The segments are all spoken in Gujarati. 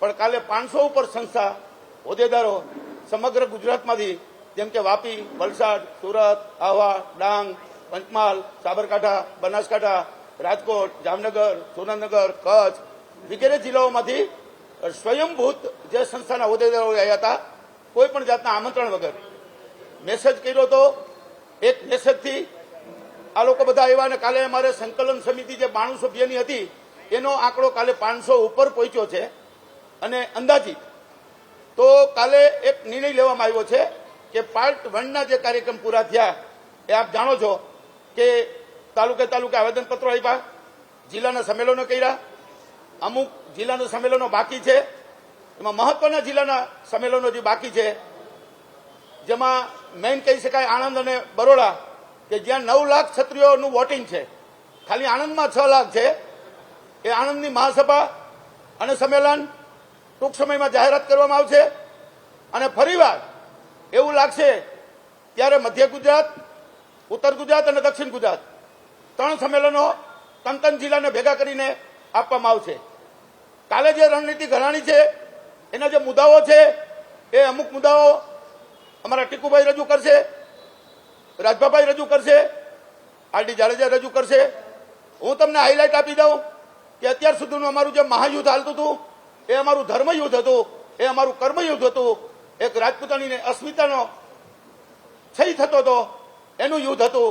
પણ કાલે પાંચસો ઉપર સંસ્થા હોદ્દેદારો સમગ્ર ગુજરાતમાંથી, જેમ કે વાપી, વલસાડ, સુરત, આહવા, ડાંગ, પંચમહાલ, સાબરકાંઠા, બનાસકાંઠા, રાજકોટ, જામનગર, સુરેન્દ્રનગર, કચ્છ વગેરે જિલ્લાઓમાંથી સ્વયંભૂત જે સંસ્થાના હોદ્દેદારો આવ્યા હતા, કોઈ પણ જાતના આમંત્રણ વગર. મેસેજ કર્યો તો એક મેસેજથી આ લોકો બધા આવ્યા અને કાલે અમારે સંકલન સમિતિ જે બાણું સભ્યની હતી, એનો આંકડો કાલે પાંચસો ઉપર પહોંચ્યો છે. અને અંદાજિત તો કાલે એક નિર્ણય લેવામાં આવ્યો છે કે પાર્ટ વનના જે કાર્યક્રમ પૂરા થયા, એ આપ જાણો છો કે તાલુકે તાલુકે આવેદનપત્રો આપ્યા જિલ્લાના સંમેલનો કર્યા, અમુક જિલ્લાના સંમેલનો બાકી છે, એમાં મહત્વના જિલ્લાના સંમેલનો જે બાકી છે, જેમાં મેઇન કહી શકાય આણંદ અને બરોડા કે જ્યાં નવ લાખ ક્ષત્રિયોનું વોટિંગ છે. ખાલી આણંદમાં છ લાખ છે. એ આણંદની મહાસભા અને સંમેલન ટૂંક સમયમાં જાહેરાત કરવામાં આવશે અને ફરીવાર એવું લાગશે ત્યારે મધ્ય ગુજરાત, ઉત્તર ગુજરાત અને દક્ષિણ ગુજરાત ત્રણ સંમેલનો ત્રણ ત્રણ જિલ્લાને ભેગા કરીને આપવામાં આવશે. કાલે જે રણનીતિ ઘડાણી છે, એના જે મુદ્દાઓ છે, એ અમુક મુદ્દાઓ અમારા ટીકુભાઈ રજૂ કરશે, રાજભાભાઈ રજૂ કરશે, આરડી જાડેજા રજૂ કરશે. હું તમને હાઇલાઇટ આપી દઉં કે અત્યાર સુધીનું અમારું જે મહાયુદ્ધ હાલતું હતું એ અમારું ધર્મયુદ્ધ હતું, એ અમારું કર્મયુદ્ધ હતું. એક રાજપૂતાણીને અસ્મિતાનો ક્ષય થતો હતો, એનું યુદ્ધ હતું.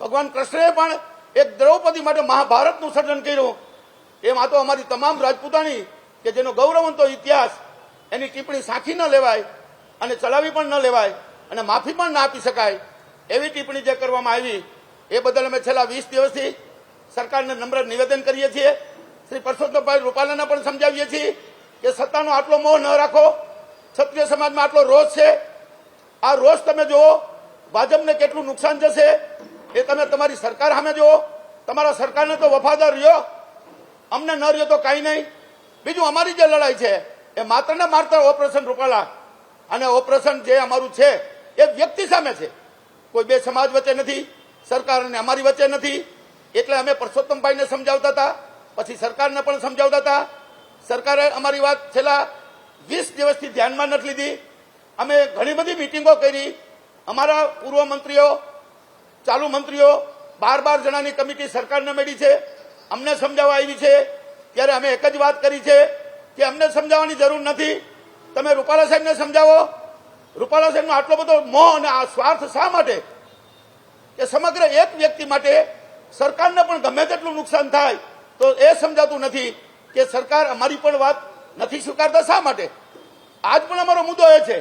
ભગવાન કૃષ્ણએ પણ એક દ્રૌપદી માટે મહાભારતનું સર્જન કર્યું. એમાં તો અમારી તમામ રાજપૂતાણી કે જેનો ગૌરવંતો ઇતિહાસ, એની ટિપ્પણી સાખી ન લેવાય અને ચલાવી પણ ન લેવાય અને માફી પણ ના આપી શકાય, એવી ટિપ્પણી જે કરવામાં આવી, એ બદલ અમે છેલ્લા વીસ દિવસથી સરકારને નમ્ર નિવેદન કરીએ છીએ. શ્રી પરસોત્તમભાઈ રૂપાલાને પણ સમજાવીએ છીએ કે સત્તાનો આટલો મોહ ન રાખો. ક્ષત્રિય સમાજમાં આટલો રોષ છે. આ રોષ તમે જુઓ, ભાજપને કેટલું નુકસાન જશે એ તમે તમારી સરકાર સામે જુઓ. તમારા સરકારને તો વફાદાર રહ્યો. અમને ન રહ્યો તો કાંઈ નહીં. બીજું અમારી જે લડાઈ છે, એ માત્ર ને માત્ર ઓપરેશન રૂપાલા. અને ઓપરેશન જે અમારું છે, એ વ્યક્તિ સામે છે. કોઈ બે સમાજ વચ્ચે નથી, સરકાર અને અમારી વચ્ચે નથી. એટલે અમે પરસોત્તમભાઈને સમજાવતા હતા. પછી સરકારને પણ સમજાવતા હતા. સરકારે અમારી વાત છેલ્લા વીસ દિવસથી ધ્યાનમાં નથી લીધી. અમે ઘણી બધી મિટિંગો કરી. અમારા પૂર્વ મંત્રીઓ, ચાલુ મંત્રીઓ બાર બાર જણાની કમિટી સરકારને મળી છે. અમને સમજાવવા આવી છે. ત્યારે અમે એક જ વાત કરી છે કે અમને સમજાવવાની જરૂર નથી. તમે રૂપાલા સાહેબને સમજાવો. રૂપાલા સાહેબનો આટલો બધો મોહ અને આ સ્વાર્થ શા માટે? કે સમગ્ર એક વ્યક્તિ માટે સરકારને પણ ગમે તેટલું નુકસાન થાય. તો એ સમજાતું નથી કે સરકાર અમારી પણ વાત નથી સ્વીકારતા શા માટે? આજ પણ અમારો મુદ્દો એ છે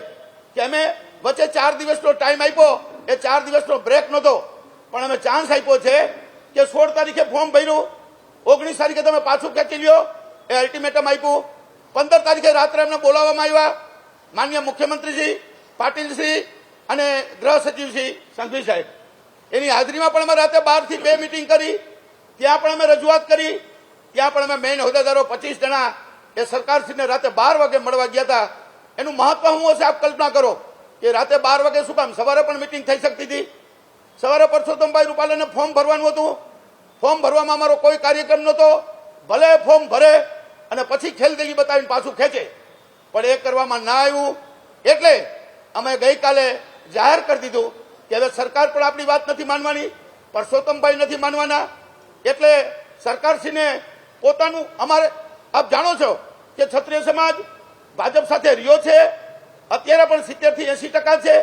કે અમે વચ્ચે ચાર દિવસનો ટાઈમ આપ્યો, એ ચાર દિવસનો બ્રેક નહોતો. પણ અમે ચાન્સ આપ્યો છે કે સોળ તારીખે ફોર્મ ભર્યું, ઓગણીસ તારીખે તમે પાછું ખેંચી લ્યો, એ અલ્ટિમેટમ આપ્યું. પંદર તારીખે રાત્રે અમને બોલાવવામાં આવ્યા. માન્ય મુખ્યમંત્રીશ્રી, પાટીલશ્રી અને ગૃહ સચિવશ્રી સંઘવી સાહેબ. એની હાજરીમાં પણ અમે રાતે બારથી બે મિટિંગ કરી. ત્યાં પણ અમે રજૂઆત કરી ત્યાં પણ અમે મેઇન હોદ્દેદારો પચીસ જણા એ સરકારશ્રીને રાતે બાર વાગે મળવા ગયા હતા, એનું મહત્વ શું હશે આપ કલ્પના કરો? કે રાતે બાર વાગે શું કામ? સવારે પણ મિટિંગ થઈ શકતી હતી. સવારે પરસોત્તમભાઈ રૂપાલાને ફોર્મ ભરવાનું હતું. ફોર્મ ભરવામાં અમારો કોઈ કાર્યક્રમ નહોતો. ભલે ફોર્મ ભરે અને પછી ખેલદિલી બતાવીને પાછું ખેંચે. પણ એ કરવામાં ના આવ્યું. એટલે અમે ગઈકાલે જાહેર કરી દીધું કે હવે સરકાર પણ આપણી વાત નથી માનવાની, પરસોત્તમભાઈ નથી માનવાના એટલે સરકારશ્રીને પોતાનું અમારે, આપ જાણો છો કે ક્ષત્રિય સમાજ ભાજપ સાથે રહ્યો છે, અત્યારે પણ સિત્તેરથી એસી ટકા છે.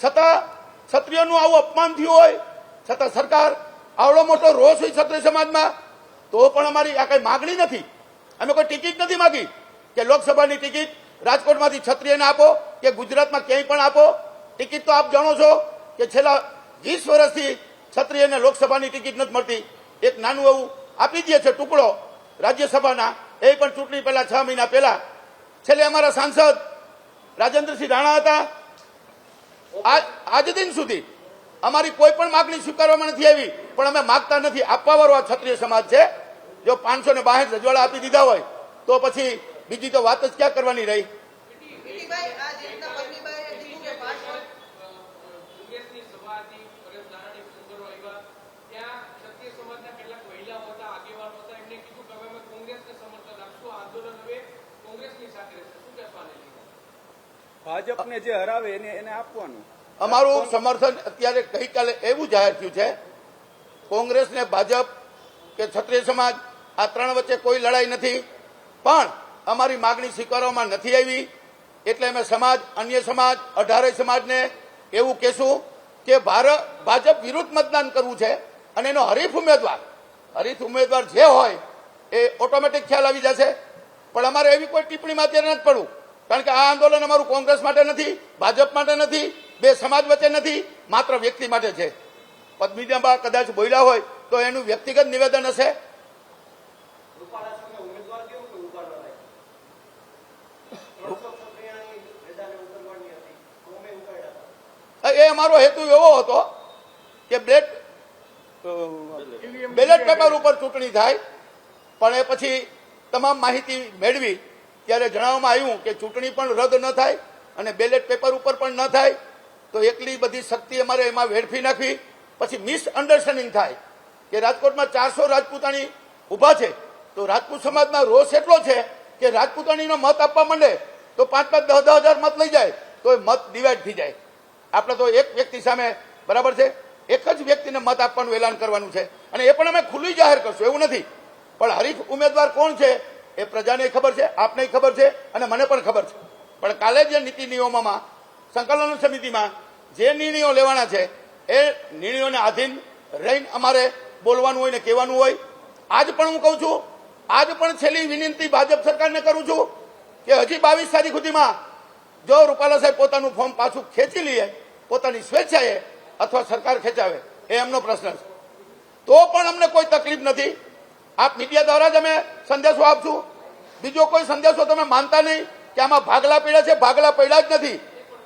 છતાં ક્ષત્રિયોનું આવું અપમાન થયું હોય, છતાં સરકાર આવડો મોટો રોષ હોય ક્ષત્રિય સમાજમાં, તો પણ અમારી આ કઈ માગણી નથી. અમે કોઈ ટિકિટ નથી માગી કે લોકસભાની ટિકિટ રાજકોટમાંથી ક્ષત્રિયને આપો, કે ગુજરાતમાં ક્યાંય પણ આપો. ટિકિટ તો આપ જાણો છો કે છેલ્લા વીસ વર્ષથી ક્ષત્રિયને લોકસભાની ટિકિટ નથી મળતી. એક નાનું એવું આપી દે છે ટુકડો રાજ્યસભાના. એ પણ ચૂંટણી પહેલા છ મહિના પહેલા. છેલ્લે અમારા સાંસદ રાજેન્દ્રસિંહ રાણા હતા. આજ દિન સુધી અમારી કોઈ પણ માગણી સ્વીકારવામાં નથી આવી, પણ અમે માગતા નથી. આપવા વાળો આ ક્ષત્રિય સમાજ છે. જો પાંચસો ને બાસઠ રજવાડા આપી દીધા હોય, તો પછી બીજી તો વાત જ ક્યાં કરવાની રહી પીટીભાઈ આ જે રીતના પત્નીભાઈએ કીધું કે પાંચ વર્ષ કોંગ્રેસની સભા હતી પરેશ ધાનાણી સુંદરો આવ્યા ત્યાં ક્ષત્રિય સમાજના કેટલાક મહિલાઓ હતા આગેવાનો હતા એમને કીધું કે હવે અમે કોંગ્રેસને સમર્થન આપશું આ આંદોલન હવે કોંગ્રેસ ભાજપને જે હરાવે એને એને આપવાનું. અમારું સમર્થન અત્યારે ગઈકાલે એવું જાહેર થયું છે કોંગ્રેસ ને ભાજપ કે ક્ષત્રિય સમાજ આ ત્રણ વચ્ચે કોઈ લડાઈ નથી પણ અમારી માગણી સ્વીકારવામાં નથી આવી એટલે અમે સમાજ અન્ય સમાજ અઢારે સમાજને એવું કહેશું કે ભારત ભાજપ વિરુદ્ધ મતદાન કરવું છે અને એનો હરીફ ઉમેદવાર હરીફ ઉમેદવાર જે હોય એ ઓટોમેટિક ખ્યાલ આવી જશે. પણ અમારે એવી કોઈ ટિપ્પણીમાં અત્યારે નથી પડવું. કારણ કે આ આંદોલન અમારું કોંગ્રેસ માટે નથી ભાજપ માટે નથી બે સમાજ વચ્ચે નથી માત્ર વ્યક્તિ માટે છે. પદ્મિજામાં કદાચ બોલ્યા હોય તો એનું વ્યક્તિગત નિવેદન હશે? એ અમારો હેતુ એવો હતો કે બેલેટ બેલેટ પેપર ઉપર ચૂંટણી થાય પણ એ પછી તમામ માહિતી મેળવી ત્યારે જણાવવામાં આવ્યું કે ચૂંટણી પણ રદ ન થાય અને બેલેટ પેપર ઉપર પણ ન થાય, તો એકલી બધી શક્તિ અમારે એમાં વેડફી નાખવી. પછી મિસઅન્ડરસ્ટેન્ડિંગ થાય કે રાજકોટમાં ચારસો રાજપૂતાણી ઊભા છે, તો રાજપૂત સમાજમાં રોષ એટલો છે કે રાજપૂતાણીનો મત આપવા માંડે, તો પાંચ પાંચ દસ દસ હજાર મત લઈ જાય, તો એ મત ડિવાઈડ થઈ જાય. આપણે તો એક વ્યક્તિ સામે બરાબર છે, એક જ વ્યક્તિને મત આપવાનું એલાન કરવાનું છે. અને એ પણ અમે ખુલ્લી જાહેર કરશું, એવું નથી. પણ હરીફ ઉમેદવાર કોણ છે એ પ્રજાને ખબર છે, આપને ખબર છે અને મને પણ ખબર છે. પણ કાલે જે નીતિ નિયમોમાં, સંકલન સમિતિમાં જે નિર્ણયો લેવાના છે, એ નિર્ણયોને આધીન રહીને અમારે બોલવાનું હોય ને કહેવાનું હોય, આજ પણ હું કહું છું, આજ પણ છેલ્લી વિનંતી ભાજપ સરકારને કરું છું કે હજી બાવીસ તારીખ સુધીમાં જો રૂપાલા સાહેબ પોતાનું ફોર્મ પાછું ખેંચી લઈએ પોતાની સ્વેચ્છાએ અથવા સરકાર ખેંચાવે, એ એમનો પ્રશ્ન છે. તો પણ અમને કોઈ તકલીફ નથી. આપ મીડિયા દ્વારા જ અમે સંદેશો આપશું. બીજો કોઈ સંદેશો તમે માનતા નહીં કે આમાં ભાગલા પડ્યા છે, ભાગલા પડ્યા જ નથી.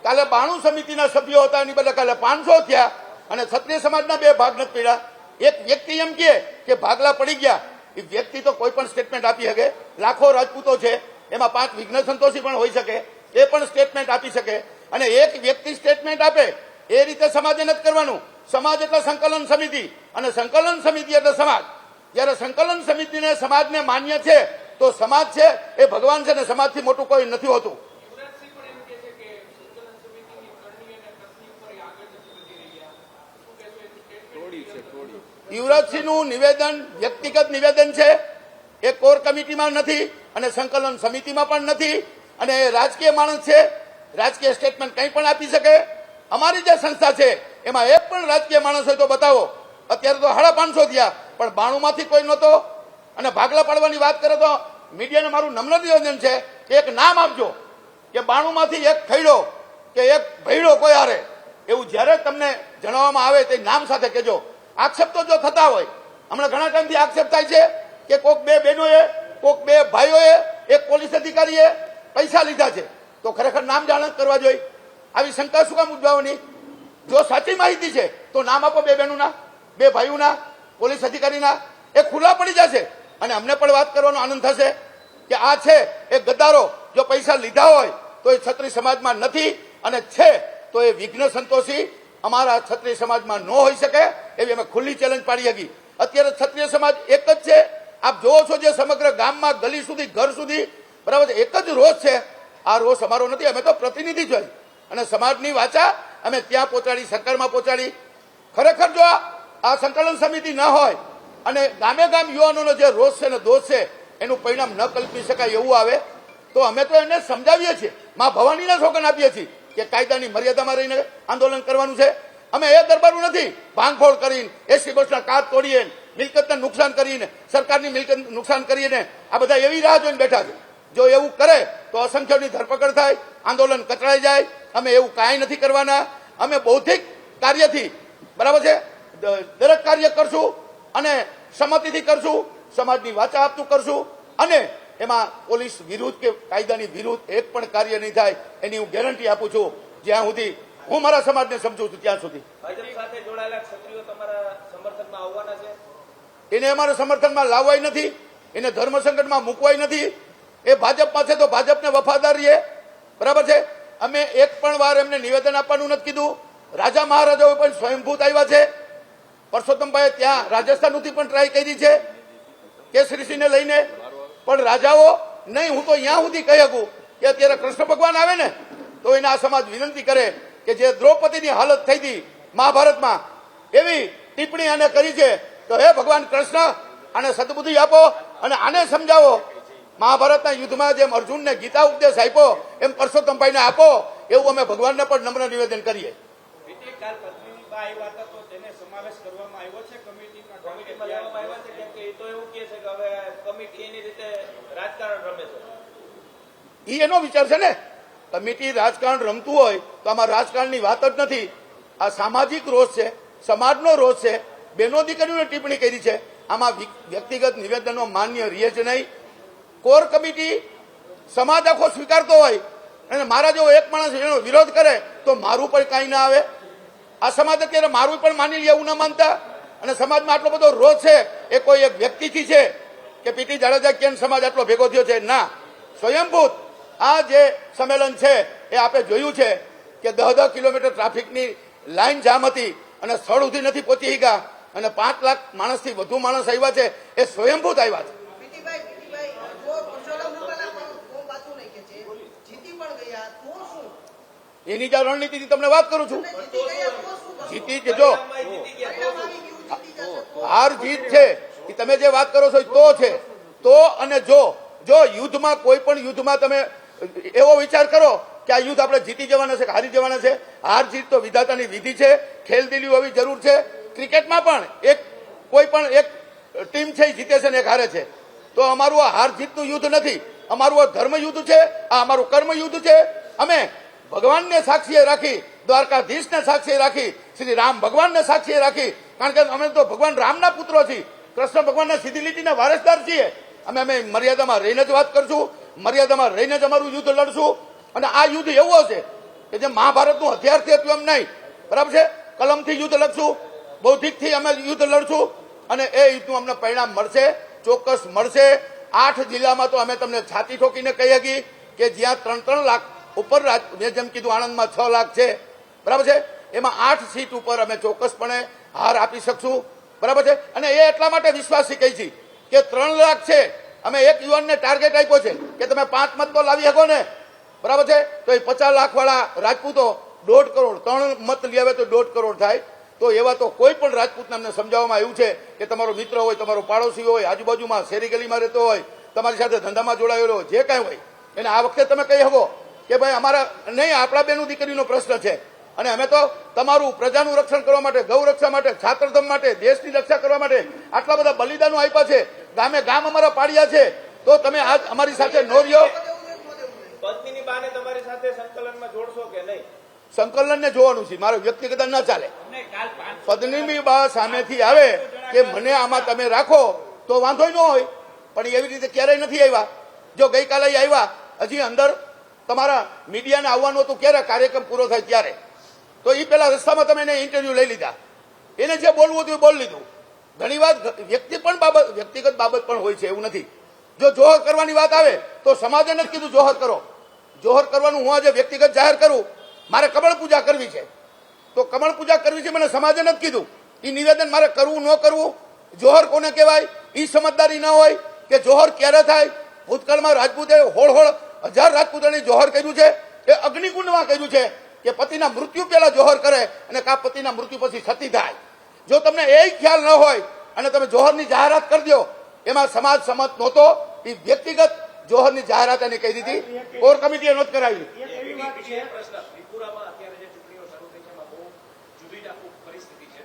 કાલે બાણું સમિતિના સભ્યો હતા, એની બદલે કાલે પાંચસો થયા અને ક્ષત્રિય સમાજના બે ભાગ નથી પડ્યા એક વ્યક્તિ એમ કહે કે ભાગલા પડી ગયા. એ વ્યક્તિ તો કોઈ પણ સ્ટેટમેન્ટ આપી શકે. લાખો રાજપૂતો છે. એમાં પાંચ વિઘ્ન સંતોષી પણ હોઈ શકે. એ પણ સ્ટેટમેન્ટ આપી શકે. અને એક વ્યક્તિ સ્ટેટમેન્ટ આપે, એ રીતે સમાજે નથી કરવાનું. સમાજ એટલે સંકલન સમિતિ. અને સંકલન સમિતિ એટલે સમાજ. જ્યારે સંકલન સમિતિને સમાજને માન્ય છે, તો સમાજ છે, એ ભગવાન છે ને સમાજથી મોટું કોઈ નથી હોતું. યુવરાજસિંહનું નિવેદન, વ્યક્તિગત નિવેદન છે, એ કોર કમિટીમાં નથી અને સંકલન સમિતિમાં પણ નથી. અને રાજકીય માણસ છે, રાજકીય સ્ટેટમેન્ટ કંઈ પણ આપી શકે. અમારી જે સંસ્થા છે, એમાં એક પણ રાજકીય માણસ હોય તો બતાવો. અત્યારે તો સાડા પાંચસો થયા. પણ બાણુંમાંથી કોઈ નહોતો. અને ભાગલા પાડવાની વાત કરે તો મીડિયાને મારું નમ્ર નિવેદન છે કે એક નામ આપજો. કે બાણુંમાંથી એક ખૈડો કે એક ભૈડો કોઈ હારે. એવું જ્યારે તમને જણાવવામાં આવે તે નામ સાથે કહેજો. આક્ષેપ તો જો થતા હોય, હમણાં ઘણા ટાઈમથી આક્ષેપ થાય છે કે કોક બે બહેનોએ, કોક બે ભાઈઓએ, એક પોલીસ અધિકારીએ પૈસા લીધા છે. તો ખરેખર નામ જાણ કરવા જોઈએ. આવી શંકા શું કામ ઉદ્ભવવાની? જો સાચી માહિતી છે, તો નામ આપો બે બહેનોના. બે ભાઈઓના, પોલીસ અધિકારીના, એ ખુલ્લા પડી જશે. અને અમને પણ વાત કરવાનો આનંદ થશે કે આ છે એ ગદ્દારો, જો પૈસા લીધા હોય, તો એ છત્રી સમાજમાં નથી, અને છે, તો એ વિઘ્ન સંતોષી અમારા છત્રી સમાજમાં ન હોઈ શકે, એવી અમે ખુલ્લી ચેલેન્જ પાડી હતી અત્યારે ક્ષત્રિય સમાજ એક જ છે. આપ જોવો છો જે સમગ્ર ગામમાં ગલી સુધી, ઘર સુધી, બરાબર એક જ રોષ છે. આ રોષ અમારો નથી, અમે તો પ્રતિનિધિ છે અને સમાજની વાચા અમે ત્યાં પહોંચાડી, સરકારમાં પહોંચાડી. ખરેખર જો આ- સંકલન સમિતિ ન હોય અને ગામે ગામ યુવાનોનો જે રોષ છે ને દોષ છે, એનું પરિણામ ન કલ્પી શકાય એવું આવે, તો અમે તો એને સમજાવીએ છીએ. મા ભવાનીના સોગન આપીએ છીએ કે કાયદાની મર્યાદામાં રહીને આંદોલન કરવાનું છે. અમે એ દરબારું નથી ભાંગફોડ કરીને, એસી બસના કાચ તોડીએ, મિલકતને નુકસાન કરીને, સરકારની મિલકત નુકસાન કરીને આ બધા એવી રાહ જોઈને બેઠા છે. જો એવું કરે તો અસંખ્યની ધરપકડ થાય, આંદોલન કચડાઈ જાય, અમે એવું કાંઈ નથી કરવાના. અમે બૌદ્ધિક કાર્યથી, બરાબર છે? દરેક કાર્ય કરશું અને સંમતિથી કરશું સમાજની વાચા આપતું કરશું અને એમાં પોલીસ વિરુદ્ધ કે કાયદાની વિરુદ્ધ એક પણ કાર્ય નહીં થાય એની હું ગેરંટી આપું છું. જ્યાં સુધી હું મારા સમાજને સમજું છું ત્યાં સુધી. ભાજપ એને અમારા સમર્થનમાં લાવવાય નથી એને ધર્મ સંકટમાં મૂકવાય નથી. એ ભાજપમાં છે તો ભાજપને વફાદાર રહીએ બરાબર છે? અમે એક પણ વાર એમને નિવેદન આપવાનું નથી કીધું. રાજા મહારાજાઓ પણ સ્વયંભૂત આવ્યા છે. પરસોત્તમભાઈ ત્યાં રાજસ્થાનથી પણ ટ્રાય કરી છે કેસરીસિંહને લઈને. પણ રાજાઓ, નહીં, હું તો અહીંયા સુધી કહી શકું કે અત્યારે કૃષ્ણ ભગવાન આવે ને, તો એને આ સમાજ વિનંતી કરે કે જે દ્રૌપદીની હાલત થઈ હતી મહાભારતમાં, એવી ટિપ્પણી આને કરી છે તો હે ભગવાન કૃષ્ણ, આને સદબુદ્ધિ આપો અને આને સમજાવો. મહાભારતના યુદ્ધમાં જેમ અર્જુનને ગીતા ઉપદેશ આપ્યો, એમ પરસોત્તમભાઈને આપો, એવું અમે ભગવાનને પણ નમ્ર નિવેદન કરીએ. સમાવેશ કરવામાં આવ્યો છે? કમિટીમાં કમિટીમાં લેવામાં આવ્યા છે કેમ કે એ તો એવું કહે છે કે હવે કમિટી એની રીતે રાજકારણ રમે છે. ઈ એનો વિચાર છે ને? કમિટી રાજકારણ રમતું હોય તો આમાં રાજકારણની વાત જ નથી. આ સામાજિક રોષ છે સમાજનો રોષ છે. બેનો દીકરીઓને ટિપ્પણી કરી છે. આમાં વ્યક્તિગત નિવેદનો માન્ય રહે છે નહીં. કોર કમિટી સમાજ આખો સ્વીકારતો હોય અને મારા જેવો એક માણસ એનો વિરોધ કરે તો મારું પણ કાંઈ ના આવે. આ સમાજ અત્યારે મારું પણ માની લે એવું ના માનતા. અને સમાજમાં આટલો બધો રોષ છે, એ કોઈ એક વ્યક્તિથી છે કે પીટી જાડેજા કેમ સમાજ આટલો ભેગો થયો છે? ના. સ્વયંભૂત આ જે સંમેલન છે, એ આપણે જોયું છે કે દહ દહ કિલોમીટર ટ્રાફિકની લાઇન જામ હતી અને સ્થળ સુધી નથી પહોંચી ગયા અને પાંચ લાખ માણસથી વધુ માણસ આવ્યા છે, એ સ્વયંભૂત આવ્યા છે પીટીભાઈ પીટીભાઈ જો પરસોત્તમ રૂપાલા પણ ફોર્મ પાછું નહીં કે છે જીતી પણ ગયા તો શું એની જ રણનીતિની તમને વાત કરું છું. જીતી કે જો હાર જીત છે. એ તમે જે વાત કરો છો તો છે. તો અને જો. જો યુદ્ધમાં કોઈ પણ યુદ્ધમાં તમે, એવો વિચાર કરો કે આ યુદ્ધ આપણે જીતી જવાના છે કે હારી જવાના છે. હાર જીત તો વિધાતાની વિધિ છે. ખેલદિલી હોવી જરૂર છે. ક્રિકેટમાં પણ એક, કોઈ પણ એક ટીમ છે જીતે છે ને એક હારે છે. તો અમારું આ હાર જીતનું યુદ્ધ નથી. અમારું આ ધર્મ યુદ્ધ છે. આ અમારું કર્મ યુદ્ધ છે. અમે ભગવાનને સાક્ષીએ રાખી, દ્વારકાધીશને સાક્ષીએ રાખી, શ્રી રામ ભગવાનને સાક્ષીએ રાખી. કારણ કે અમે તો ભગવાન રામના પુત્રો છીએ. કૃષ્ણ ભગવાનના સીધી લીટીના વારસદાર છીએ. અમે અમે મર્યાદામાં રહીને જ વાત કરશું, મર્યાદામાં રહીને જ અમારું યુદ્ધ લડશું. અને આ યુદ્ધ એવું હશે કે જે મહાભારતનું હથિયારથી હતું એમ નહીં. બરાબર છે? કલમથી યુદ્ધ લડશું, બૌદ્ધિકથી અમે યુદ્ધ લડશું. અને એ યુદ્ધનું અમને પરિણામ મળશે, ચોક્કસ મળશે. આઠ જિલ્લામાં તો અમે તમને છાતી ઠોકીને કહી શકીએ કે જ્યાં ત્રણ ત્રણ લાખ ઉપર મેં જેમ કીધું, આણંદમાં છ લાખ છે. બરાબર છે? એમાં આઠ સીટ ઉપર અમે ચોક્કસપણે હાર આપી શકશું. બરાબર છે? અને એ એટલા માટે વિશ્વાસી કહી છે કે ત્રણ લાખ છે. અમે એક યુવાનને ટાર્ગેટ આપ્યો છે કે તમે પાંચ મત તો લાવી શકો ને. બરાબર છે? તો એ પચાસ લાખ વાળા રાજપૂતો દોઢ કરોડ, ત્રણ મત લઈ આવે તો દોઢ કરોડ થાય. તો એવા તો કોઈ પણ રાજપૂતને અમને સમજાવવામાં આવ્યું છે કે તમારો મિત્ર હોય, તમારો પાડોશી હોય, આજુબાજુમાં શેરી ગલીમાં રહેતો હોય, તમારી સાથે ધંધામાં જોડાયેલો હોય, જે કાંઈ હોય. એને આ વખતે તમે કહી શકો. કે ભાઈ અમારા નહીં આપણા બેનું દીકરીનો પ્રશ્ન છે. અને અમે તો તમારું પ્રજાનું રક્ષણ કરવા માટે ગૌ રક્ષા માટે છાત્રધમ માટે દેશની રક્ષા કરવા માટે આટલા બધા બલિદાનો આપ્યા છે. ગામે ગામ અમારા પાડ્યા છે. તો તમે આજ અમારી સાથે નો રહ્યો. પત્નીની બાને તમારી સાથે સંકલનમાં જોડશો કે નહીં? સંકલનને જોવાનું છે. મારો વ્યક્તિગત ના ચાલે. પદ્મિની બા સામેથી આવે કે મને આમાં તમે રાખો તો વાંધો ન હોય. પણ એવી રીતે ક્યારેય નથી આવ્યા. જો ગઈકાલે આવ્યા હજી અંદર તમારા મીડિયાને આવવાનું હતું ક્યારે? કાર્યક્રમ પૂરો થાય ત્યારે. તો એ પેલા રસ્તામાં તમે એને ઇન્ટરવ્યુ લઈ લીધા. એને જે બોલવું હતું એ બોલી લીધું. ઘણી વાર વ્યક્તિ પણ બાબત, વ્યક્તિગત બાબત પણ હોય છે, એવું નથી. જો જોહર કરવાની વાત આવે, તો સમાજે નથી કીધું જોહર કરો. જોહર કરવાનું હું આજે વ્યક્તિગત જાહેર કરું. મારે કમળ પૂજા કરવી છે. તો કમળ પૂજા કરવી છે મને સમાજે નથી કીધું. એ નિવેદન મારે કરવું ન કરવું, જોહર કોને કહેવાય? એ સમજદારી ન હોય કે જોહર ક્યારે થાય? ભૂતકાળમાં રાજપૂતે હોળહોળ હોળ હજાર રાજપૂતોની જોહર કર્યું છે એ અગ્નિકુંડમાં કર્યું છે કે પતિના મૃત્યુ પહેલા જોહર કરે અને કા પતિના મૃત્યુ પછી સતી થાય. જો તમને એ ખ્યાલ ન હોય અને તમે જોહરની જાહેરાત કરી દો એમાં સમાજ સંમત નહોતો એ વ્યક્તિગત જોહરની જાહેરાત એને કહી દીધી. કોર કમિટીએ નોંધ કરાવી. બીજો જે ત્રિપુરામાં અત્યારે જે ચૂંટણીઓ શરૂ થઈ છે એમાં બહુ જુદી જ આખું પરિસ્થિતિ છે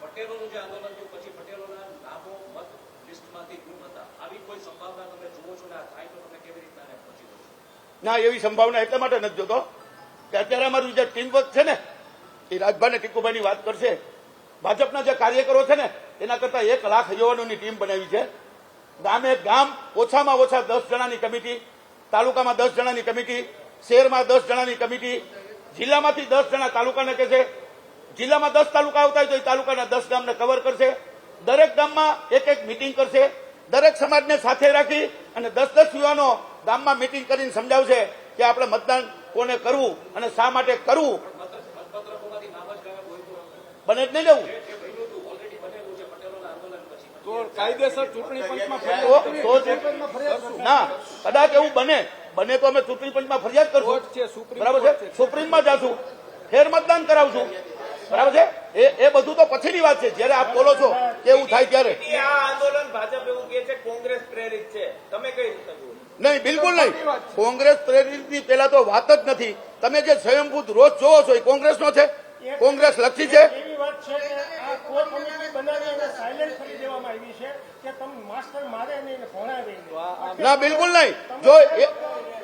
પટેલોનું જે આંદોલન થયું પછી પટેલોના નામો મત લિસ્ટમાંથી ગુમ હતા આવી કોઈ સંભાવના તમે જુઓ છો ને આ થાય તો તમે કેવી રીતના એને પહોંચી વળશો ના, એવી સંભાવના એટલા માટે નથી જોતો કે અત્યારે અમારું જે ટીમ વર્ક છે ને, એ રાજભાઈ ટીકુભાઈની વાત કરશે. ભાજપના જે કાર્યકરો છે ને, એના કરતા એક લાખ યુવાનોની ટીમ બનાવી છે. ગામે ગામ ઓછામાં ઓછા દસ જણાની કમિટી, તાલુકામાં દસ જણાની કમિટી, શહેરમાં દસ જણાની કમિટી, જિલ્લામાંથી દસ જણા તાલુકાને કહેશે જિલ્લામાં દસ તાલુકા આવતા હોય તો એ તાલુકાના દસ ગામને કવર કરશે. દરેક ગામમાં એક એક મિટિંગ કરશે. દરેક સમાજને સાથે રાખી અને દસ દસ યુવાનો ગામમાં મિટિંગ કરીને સમજાવશે કે આપણે મતદાન કોને કરવું અને શા માટે કરવું. બને જ નહીં લેવું જે બન્યું હતું ઓલરેડી બનેલું છે પટેલોના આંદોલન પછી તો કાયદેસર ચૂંટણી પંચમાં તો તો જ- ના કદાચ એવું બને. બને તો અમે ચૂંટણી પંચમાં ફરિયાદ કરશું. બરાબર છે? સુપ્રીમમાં જાશું. ફેર મતદાન કરાવશું. બરાબર છે? એ એ બધું તો પછીની વાત છે. જ્યારે આપ બોલો છો કે એવું થાય ત્યારે. આ આંદોલન ભાજપ એવું કે છે કોંગ્રેસ પ્રેરિત છે. તમે કઈ રીતે નહીં બિલકુલ નહીં. કોંગ્રેસ પ્રેરિતની પેલા તો વાત જ નથી. તમે જે સ્વયંભૂત રોજ જોવો છો એ કોંગ્રેસનો છે? કોંગ્રેસ લક્ષી છે? એવી વાત છે કે આ કોર કમિટી બનાવી અને સાયલેન્ટ કરી દેવામાં આવી છે કે તમે માસ્ટર મારે નહીં ને ભણાવે નહીં. ના બિલકુલ નહીં. જો એ-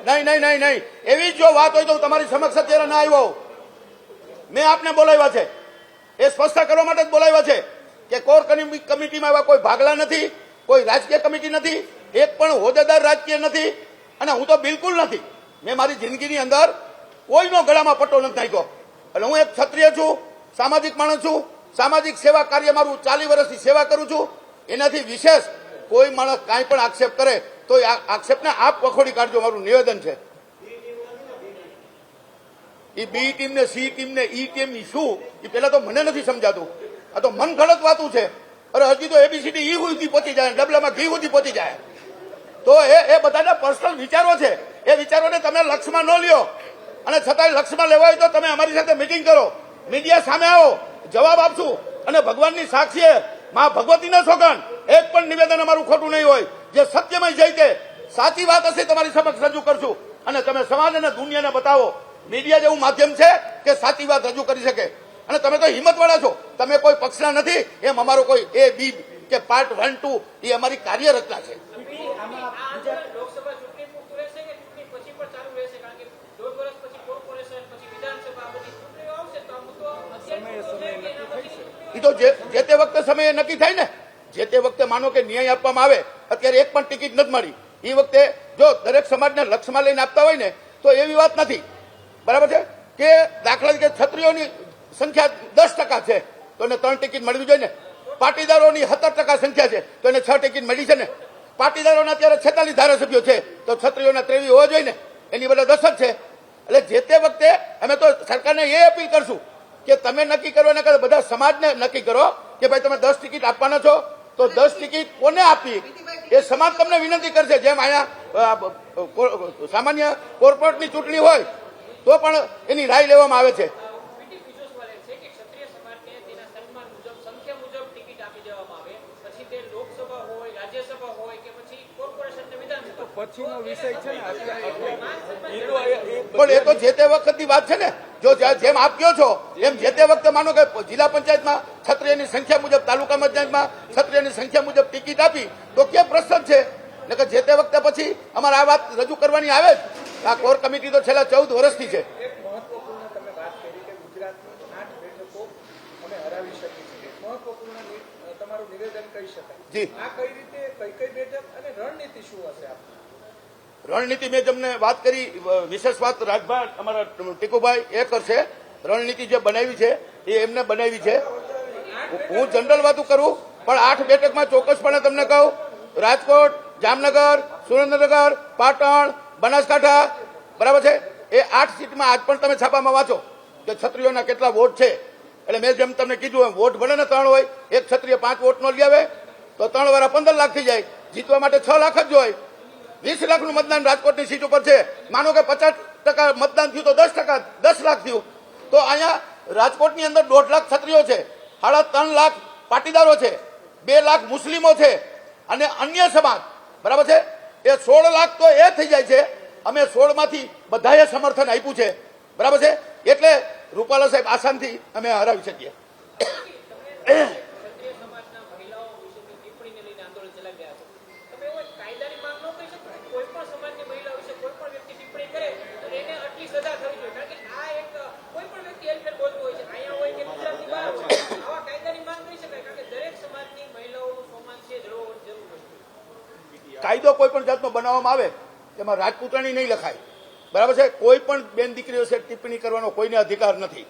નહીં નહીં નહીં નહીં. એવી જ જો વાત હોય તો હું તમારી સમક્ષ અત્યારે ના આવ્યો. મેં આપને બોલાવ્યા છે. એ સ્પષ્ટ કરવા માટે જ બોલાવ્યા છે કે કોર કમિ- કમિટીમાં એવા કોઈ ભાગલા નથી કોઈ રાજકીય કમિટી નથી એક પણ હોદ્દેદાર રાજકીય નથી અને હું તો બિલકુલ નથી. મેં મારી જિંદગીની અંદર કોઈનો ગળામાં પટ્ટો નથી નાખ્યો. એટલે હું એક ક્ષત્રિય છું, સામાજિક માણસ છું, સામાજિક સેવા કાર્ય મારું ચાલી વર્ષથી સેવા કરું છું. એનાથી વિશેષ કોઈ માણસ કાંઈ પણ આક્ષેપ કરે તો એ આક્ષેપને આપ વખોડી કાઢજો, મારું નિવેદન છે. એ બી ટીમ ને સી ટીમ ને ઈ ટીમ શું? એ પેલા તો મને નથી સમજાતું. આ તો મન ગળત વાતું છે. અરે હજી તો એબીસીડી ઈ સુધી પહોંચી જાય ડબલામાં ઘી સુધી પહોંચી જાય. તો એ એ બધાના પર્સનલ વિચારો છે. એ વિચારોને તમે લક્ષમાં ન લ્યો. અને છતાંય લક્ષમાં લેવાય તો તમે અમારી સાથે મિટિંગ કરો. મીડિયા સામે આવો. જવાબ આપશું. અને ભગવાનની સાક્ષીએ મા ભગવતીના સોગન એક પણ નિવેદન અમારું ખોટું નહીં હોય. જે સત્યમય જઈ સાચી વાત હશે તમારી સમક્ષ રજૂ કરશું. અને તમે સમાજ અને દુનિયાને બતાવો. મીડિયા જેવું માધ્યમ છે કે સાચી વાત રજૂ કરી શકે. અને તમે તો હિંમતવાળા છો. તમે કોઈ પક્ષના નથી. એમ અમારો કોઈ એ બી કે પાર્ટ વન ટુ એ અમારી કાર્યરચના છે. લોકસભા ચૂંટણી પૂરતું રહેશે કે ચૂંટણી પછી પણ ચાલુ રહેશે? કારણ કે દોઢ વર્ષ પછી કોર્પોરેશન પછી વિધાનસભા બધી ચૂંટણીઓ આવશે તો આ મુદ્દો અત્યારે મુદ્દો છે કે એના પછીની ચૂંટણીઓ એ તો જે જે તે વખતે સમયે નક્કી થાય ને જે તે વખતે માનો કે ન્યાય આપવામાં આવે અત્યારે એક પણ ટિકિટ નથી મળી. એ વખતે જો દરેક સમાજને લક્ષ્યમાં લઈને આપતા હોય ને તો એવી વાત નથી. બરાબર છે? કે દાખલા તરીકે છત્રીઓની સંખ્યા દસ ટકા છે તો એને ત્રણ ટિકિટ મળવી જોઈએ ને. પાટીદારોની સત્તર ટકા સંખ્યા છે તો એને છ ટિકિટ મળી છે ને. પાટીદારોના અત્યારે છેતાલીસ ધારાસભ્યો છે. તો છત્રીઓના ત્રેવી હોવા જોઈએ ને? એની બદલે દસ જ છે. એટલે જે તે વખતે અમે તો સરકારને એ અપીલ કરશું કે તમે નક્કી કરો કરતા બધા સમાજને નક્કી કરો કે ભાઈ તમે દસ ટિકિટ આપવાના છો. તો દસ ટિકિટ કોને આપી? એ સમાજ તમને વિનંતી કરશે. જેમ અહીંયા સામાન્ય કોર્પોરેટની ચૂંટણી હોય, તો પણ એની રાય લેવામાં આવે છે પીટી બીજો સવાલ એ છે કે ક્ષત્રિય સમાજને તેના સન્માન મુજબ સંખ્યા મુજબ ટિકિટ આપી દેવામાં આવે પછી તે લોકસભા હોય રાજ્યસભા હોય કે પછી કોર્પોરેશન ને વિધાનસભા પછીનો વિષય છે ને પણ એ તો જે તે વખતની વાત છે ને જો જેમ આપ કહો છો એમ જે તે વખતે માનો કે જિલ્લા પંચાયતમાં ક્ષત્રિયની સંખ્યા મુજબ તાલુકા પંચાયતમાં ક્ષત્રિયની સંખ્યા મુજબ ટિકિટ આપી તો કે પ્રશ્ન છે? કે જે તે વખતે પછી અમારે આ વાત રજૂ કરવાની આવે જ. આ કોર કમિટી તો છેલ્લા ચૌદ વર્ષથી છે. મહત્વપૂર્ણ નિ- તમારું નિવેદન કહી શકાય. આ કઈ રીતે કઈ કઈ બેઠક અને રણનીતિ શું હશે આપની? રણનીતિ મેં તમને વાત કરી વિશેષ વાત રાજભા અમારા ટીકુભાઈ, એ કરશે. રણનીતિ જે બનાવી છે, એ એમને બનાવી છે. હું જનરલ વાતો કરું, પણ આઠ બેઠકમાં ચોક્કસપણે તમને કહું, રાજકોટ, જામનગર, સુરેન્દ્રનગર, પાટણ, બનાસકાંઠા, બરાબર છે? એ આઠ સીટમાં આજ પણ તમે છાપામાં વાંચો કે છત્રીઓના કેટલા વોટ છે. એટલે મેં જેમ તમને કીધું એમ, વોટ ભલે ને ત્રણ હોય, એક છત્રીએ પાંચ વોટ નો લઈ આવે તો ત્રણ વાર પંદર લાખ થઈ જાય. જીતવા માટે છ લાખ જ જોઈએ વીસ લાખનું મતદાન રાજકોટની સીટ ઉપર છે. માનો કે પચાસ ટકા મતદાન થયું તો દસ ટકા, દસ લાખ થયું. તો અહીંયા રાજકોટની અંદર દોઢ લાખ ક્ષત્રિયો છે. સાડા ત્રણ લાખ પાટીદારો છે. બે લાખ મુસ્લિમો છે. અને અન્ય સમાજ, બરાબર છે? એ સોળ લાખ તો એ થઈ જાય છે. અમે સોળમાંથી બધાએ સમર્થન આપ્યું છે. બરાબર છે? એટલે રૂપાલા સાહેબ આસાનથી અમે હરાવી શકીએ ક્ષત્રિય સમાજના મહિલાઓ વિશેની ટિપ્પણીને લઈને આંદોલન ચલાવી રહ્યા છો તમે એવો એક કાયદાની માંગ ન કરી શકો કે કોઈ પણ સમાજની મહિલા વિશે કોઈ પણ વ્યક્તિ ટિપ્પણી કરે તો એને આટલી સજા થવી જોઈએ કારણ કે આ એક કોઈ પણ વ્યક્તિ હેરફેર બોલતું હોય છે અહીંયા હોય કે ગુજરાતની બહાર હોય આવા કાયદાની માંગ કરી શકાય કારણ કે દરેક સમાજની મહિલાઓનું સન્માન છે જળવવું જરૂર છે કાયદો કોઈ પણ જાતનો બનાવવામાં આવે તેમાં રાજપૂતાણી નહીં લખાય. બરાબર છે? કોઈ પણ બેન દીકરીઓ છે ટિપ્પણી કરવાનો કોઈને અધિકાર નથી.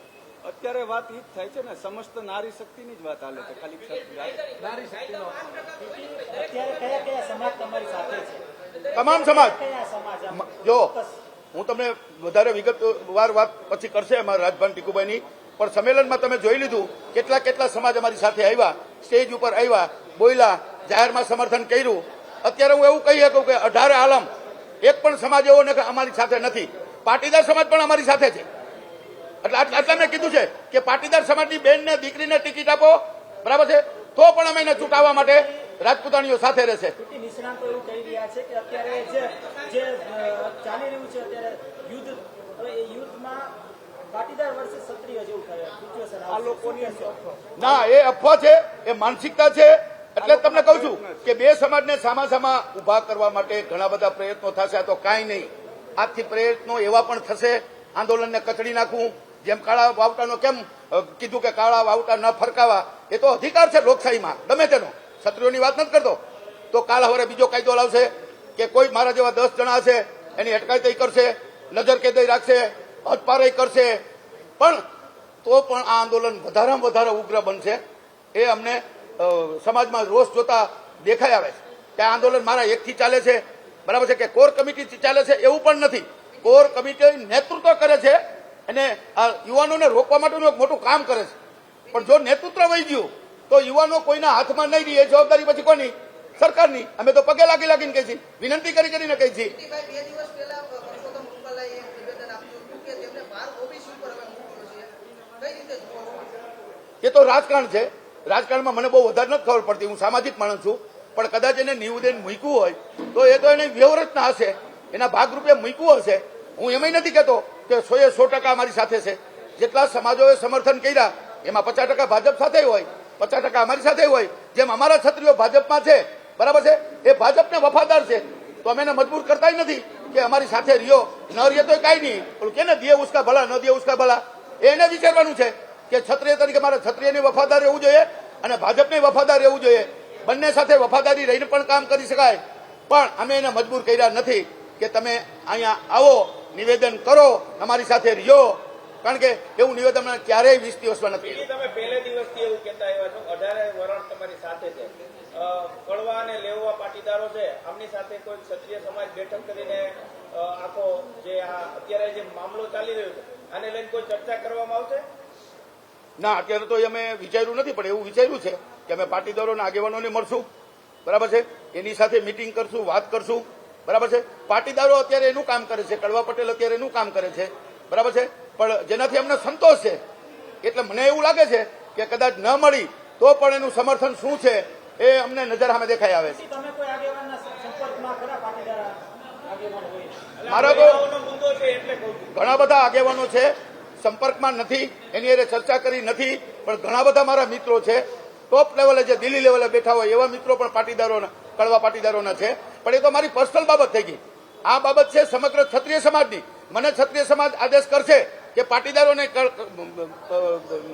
અત્યારે વાત ઈ જ થાય છે ને સમસ્ત નારી શક્તિની જ વાત હાલે છે ખાલી ક્ષત્રિય- અત્યારે કયા કયા સમાજ તમારી સાથે છે? તમામ સમાજ. જો હું તમને વધારે વિગતવાર વાત પછી કરશે અમારા રાજભાન ટીકુભાઈની. પણ સંમેલનમાં તમે જોઈ લીધું કેટલા કેટલા સમાજ અમારી સાથે આવ્યા સ્ટેજ ઉપર આવ્યા બોલ્યા જાહેરમાં સમર્થન કર્યું અત્યારે હું એવું કહી શકું કે અઢારે આલમ એક પણ સમાજ એવો ને અમારી સાથે નથી. પાટીદાર સમાજ પણ અમારી સાથે છે. એટલે આટ- આટલા મેં કીધું છે કે પાટીદાર સમાજની બેનને દીકરીને ટિકિટ આપો બરાબર છે? તો પણ અમે એને ચૂંટાવવા માટે રાજપૂતાણીઓ સાથે રહેશે. નિષ્ણાંતો એવું કહી રહ્યા છે કે અત્યારે જે જે ચાલી રહ્યું છે અત્યારે યુદ્ધ યુદ્ધમાં પાટીદાર વર્ષે ક્ષત્રિય જેવું થાય. સિચ્યુએશન આ લોકોની ના એ અફવા છે એ માનસિકતા છે એટલે તમને કહું છું કે બે સમાજને સામા સામા ઊભા કરવા માટે ઘણા બધા પ્રયત્નો થશે, આ તો કાંઈ નહીં. આજથી પ્રયત્નો એવા પણ થશે, આંદોલનને કચડી નાખવું, જેમ કાળા વાવટાનો કેમ કીધું કે કાળા વાવટા ન ફરકાવા, એ તો અધિકાર છે લોકશાહીમાં, ગમે તેનો. ક્ષત્રિયોની વાત નથી કરતો. તો કાલ હવે બીજો કાયદો લાવશે કે કોઈ મારા જેવા દસ જણા હશે, એની અટકાયત કરશે, નજર કેદઈ રાખશે હદપારઈ કરશે. પણ તો પણ આ આંદોલન વધારેમાં વધારે ઉગ્ર બનશે. એ અમને સમાજમાં રોષ જોતા દેખાઈ આવે છે. કે આ આંદોલન મારા એકથી ચાલે છે બરાબર છે કે કોર કમિટીથી ચાલે છે એવું પણ નથી. કોર કમિટી નેતૃત્વ કરે છે અને આ યુવાનોને રોકવા માટેનું એક મોટું કામ કરે છે. પણ જો નેતૃત્વ વહી ગયું તો યુવાનો કોઈના હાથમાં નહીં રહીએ જવાબદારી પછી કોની? સરકારની. અમે તો પગે લાગી લાગીને કહી છીએ. વિનંતી કરી કરીને કહી છીએ? એ તો રાજકારણ છે. રાજકારણમાં મને બહુ વધારે નથી ખબર પડતી. હું સામાજિક માણસ છું. પણ કદાચ એને નિવેદન મૂક્યું હોય, તો એ તો એને વ્યવરચના હશે. એના ભાગરૂપે મૂક્યું હશે. હું એમ નથી કહેતો કે સો એ સો ટકા અમારી સાથે છે. જેટલા સમાજોએ સમર્થન કર્યા, એમાં પચાસ ટકા ભાજપ સાથે હોય, પચાસ ટકા અમારી સાથે હોય, જેમ અમારા છત્રીઓ ભાજપમાં છે. બરાબર છે? એ ભાજપને વફાદાર છે. તો અમે એને મજબૂર કરતા નથી કે અમારી સાથે રહ્યો. ન રહ્યો તો કાંઈ નહીં. પણ કે ને દિયે ઉસકા ભલા, ન દિયે ઉસકા ભલા? એને વિચારવાનું છે. કે ક્ષત્રિય તરીકે મારે ક્ષત્રિયની વફાદાર રહેવું જોઈએ અને ભાજપને વફાદાર રહેવું જોઈએ. બંને સાથે વફાદારી રહીને પણ કામ કરી શકાય. પણ અમે એને મજબૂર કર્યા નથી કે તમે અહીંયા આવો નિવેદન કરો અમારી સાથે રહ્યો. કારણ કે એવું નિવેદન ક્યારેય વીસ દિવસમાં નથી તમે પહેલે દિવસથી એવું કહેતા આવ્યા છો અઢારે વરણ તમારી સાથે છે. અ, અને લેવવા પાટીદારો છે. આમની સાથે કોઈ ક્ષત્રિય સમાજ બેઠક કરીને આખો જે આ અત્યારે જે મામલો ચાલી રહ્યો છે આને લઈને કોઈ ચર્ચા કરવામાં આવશે? ના અત્યારે તો અમે વિચાર્યું નથી પણ એવું વિચાર્યું છે કે અમે પાટીદારોના આગેવાનોને મળશું. બરાબર છે? એની સાથે મિટિંગ કરશું વાત કરશું. બરાબર છે? પાટીદારો અત્યારે એનું કામ કરે છે કડવા પટેલ અત્યારે એનું કામ કરે છે. બરાબર છે? પણ જેનાથી અમને સંતોષ છે એટલે મને એવું લાગે છે કે કદાચ ન મળી તો પણ એનું સમર્થન શું છે એ અમને નજર સામે દેખાઈ આવે છે. તમે કોઈ આગેવાનના સંપર્કમાં ખરા પાટીદાર આગેવાન હોય? મારા તો આગેવાનોનો મુદ્દો છે એટલે કહું છું ઘણા બધા આગેવાનો છે સંપર્કમાં નથી, એની અરે ચર્ચા કરી નથી, પણ ઘણા બધા મારા મિત્રો છે. ટોપ લેવલે જે દિલ્હી લેવલે બેઠા હોય, એવા મિત્રો પણ પાટીદારોના, કડવા પાટીદારોના છે. પણ એ તો મારી પર્સનલ બાબત થઈ ગઈ. આ બાબત છે સમગ્ર ક્ષત્રિય સમાજની. મને ક્ષત્રિય સમાજ આદેશ કરશે કે પાટીદારોને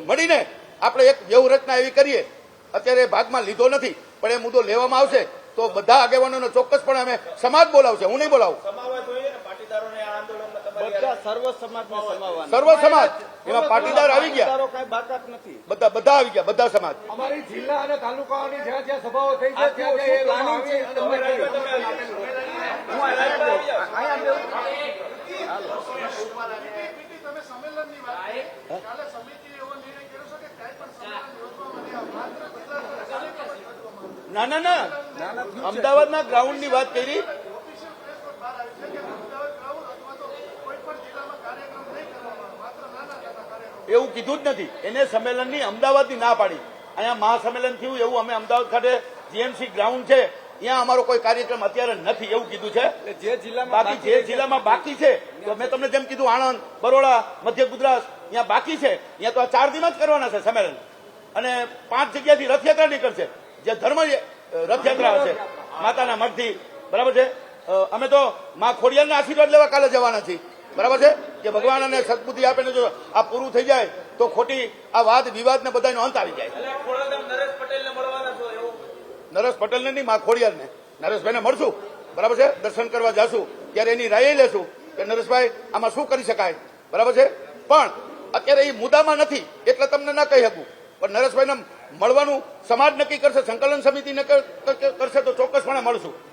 મળીને આપણે એક વ્યૂહરચના એવી કરીએ. અત્યારે ભાગમાં લીધો નથી, પણ એ મુદ્દો લેવામાં આવશે. તો બધા આગેવાનોને ચોક્કસપણે અમે સમાજ બોલાવશે. હું નહીં બોલાવું સમાવવા જોઈએ ને પાટીદારોને આ આંદોલનમાં તમારી હારે. સર્વ સમાજને સર્વ સમાજ. એમાં પાટીદાર આવી ગયા. કઈ બાકાત નથી. બધા બધા આવી ગયા બધા સમાજ. અમારી જિલ્લા અને તાલુકાઓની જ્યાં જ્યાં સભાઓ થઈ છે ત્યાં ના. ના ના ના. અમદાવાદના ગ્રાઉન્ડની વાત કરી. એવું કીધું જ નથી. એને સંમેલનની અમદાવાદની ના પાડી. અહીંયા મહાસંમેલન થયું એવું અમે અમદાવાદ ખાતે જીએમસી ગ્રાઉન્ડ છે. ત્યાં અમારો કોઈ કાર્યક્રમ અત્યારે નથી એવું કીધું છે. જે જિલ્લામાં બાકી જે જિલ્લામાં બાકી છે તો મેં તમને જેમ કીધું આણંદ બરોડા મધ્ય ગુજરાત ત્યાં બાકી છે. ત્યાં તો આ ચાર દિન જ કરવાના છે સંમેલન. અને પાંચ જગ્યાથી રથયાત્રા નીકળશે. જે ધર્મ રથયાત્રા હશે માતાના મઠથી બરાબર છે? અમે તો મા ખોડિયારના આશીર્વાદ લેવા કાલે જવાના છીએ. બરાબર છે? કે ભગવાન અને સદબુદ્ધિ આપે ને જો આ પૂરું થઈ જાય તો ખોટી આ વાદ વિવાદ ને બધાનો અંત આવી જાય. નરેશ પટેલને ને નહીં એવું? ને નરેશભાઈ નહીં મા ખોડિયારને. નરેશભાઈને મળશું. બરાબર છે? દર્શન કરવા જશું. ત્યારે એની રાય લેશું કે નરેશભાઈ આમાં શું કરી શકાય? બરાબર છે? પણ અત્યારે એ મુદ્દામાં નથી એટલે તમને ના કહી શકું. પણ નરેશભાઈને મળવાનું સમાજ નક્કી કરશે સંકલન સમિતિ કરશે તો ચોક્કસપણે મળશું.